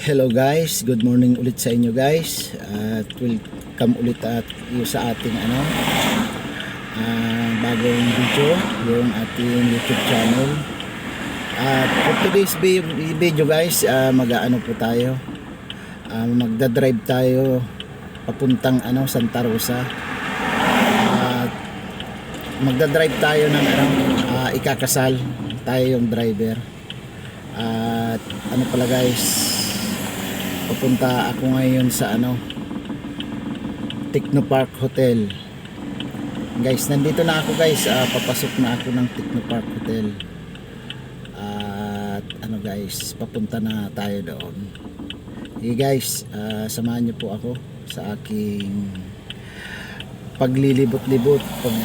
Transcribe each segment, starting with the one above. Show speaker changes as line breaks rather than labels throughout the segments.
Hello guys, good morning ulit sa inyo guys. At welcome ulit at sa ating ano ah, bagong video yung ating YouTube channel. At for today's vi- video guys uh, mag-ano po tayo? Ah, magdadrive tayo papuntang ano Santa Rosa. At magdadrive tayo ng ano ah, ikakasal. Tayo yung driver. At ano pala guys papunta ako ngayon sa ano Technopark Hotel. Guys nandito na ako guys. Ah, papasok na ako ng Technopark Hotel. At ano guys papunta na tayo doon. Hey guys. Ah, samahan niyo po ako sa aking paglilibot-libot pag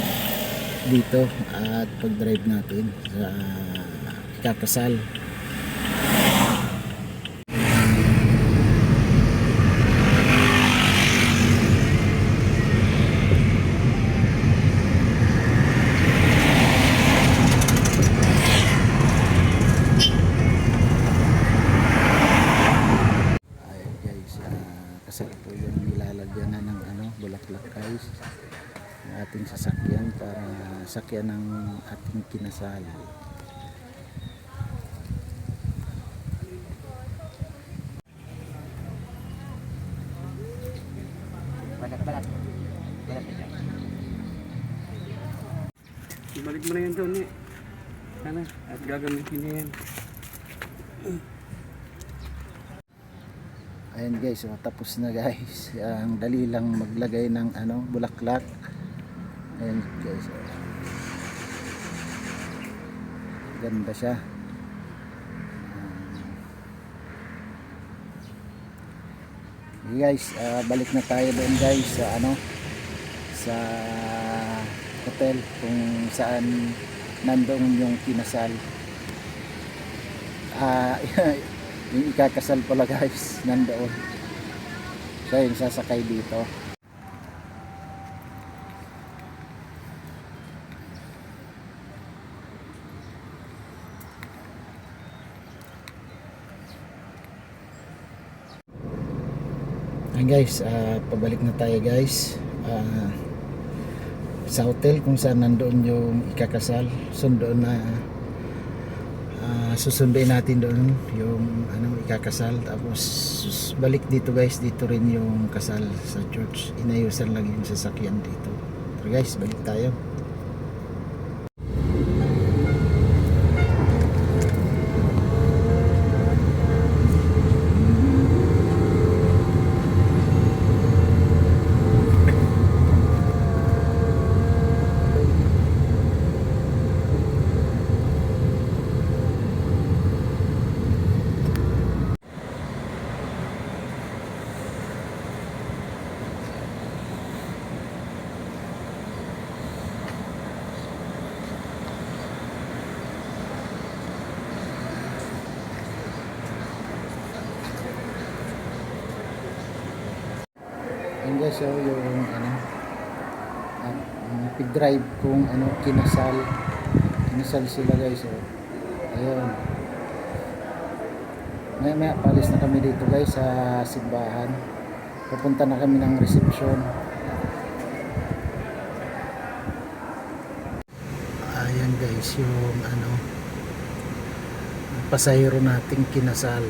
dito at pag-drive natin sa ikakasal Ayun guys, ah, kasi ito yung nilalagyan na ng ano, guys. Ng ating sasakyan para sakyan ng ating kinasal.
Balat, balat. Balat ito.
Ibalik mo na yan doon eh. Sana, at gagamitin niya yan.
Ayun guys, oh, tapos na guys. Ang dali lang maglagay ng ano, bulaklak. Ayun guys. oh. Ganda siya. Okay guys, ah, balik na tayo doon guys sa ano sa hotel kung saan nandoon yung kinasal. Ah, yung ikakasal pala guys nandoon. Siya yung sasakay dito. Ayan guys, ah, pabalik na tayo guys. Ah, sa hotel kung saan nandoon yung ikakasal. Sundoon na ah, susunduin natin doon yung ano ikakasal. Tapos sus- balik dito guys, dito rin yung kasal sa church. Inayusan lang yung sasakyan dito. Tara guys, balik tayo. Ayan guys, so yung ano ang ang pig-drive kung ano kinasal. Kinasal sila guys, so. Ayun. Maya maya palis na kami dito guys sa simbahan. Pupunta na kami ng reception. Ayan guys, yung ano pasahero nating kinasal.